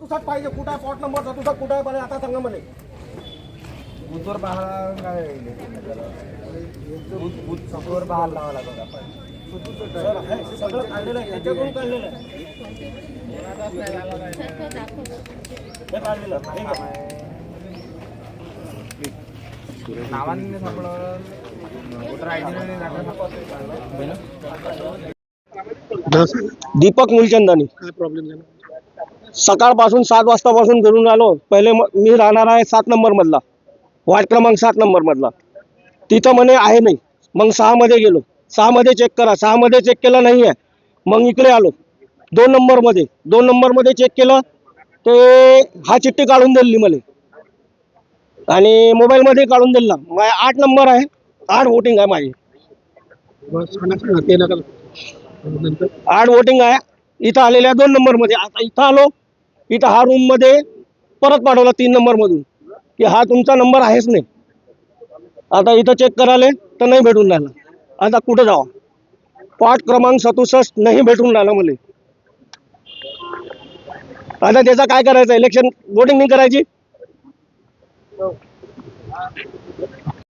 सदुसष्ट पाहिजे. कुठं आहे पॉट नंबर सदुसष्ट कुठं आहे? आता सांगा मला. बुथवर पाहायला काय बुथवर लावा आपण. आहे, सगळं काढलेलं आहे. याच्याकडून काढलेलं आहे. काढलेलं आहे. घ्या. नावाने सापडलं. Voter I Deepak Mulchandani. काय प्रॉब्लेम झाला? सकाळपासून सात वाजतापासून फिरून आलो. पहिले मी राहणार आहे सात नंबर मधला. वार्ड क्रमांक सात नंबर मधला. तिथं म्हणे आहे नाही मग सहा मध्ये गेलो. सहा मध्ये चेक करा. सहा मध्ये चेक केलं नाही आहे. मग इकडे आलो. दोन नंबरमध्ये. दोन नंबरमध्ये चेक केलं. ते हा चिठ्ठी काढून दिली मला. आणि मोबाईल मध्ये काढून दिला. माझ्या आठ नंबर आहे. आठ वोटिंग आहे माझी. आठ वोटिंग आहे. इथं आलेल्या दोन नंबरमध्ये. आता इथं आलो. इथं हा रूममध्ये परत पाठवला तीन नंबर मधून. की हा तुमचा नंबर आहेच नाही. आता इथं चेक कराले तर नाही भेटून राहिला. आता कुठं जावा? पाठ क्रमांक सदुसष्ट नाही भेटून राहिला मला. आता त्याचा काय करायचं? इलेक्शन वोटिंग नाही करायची?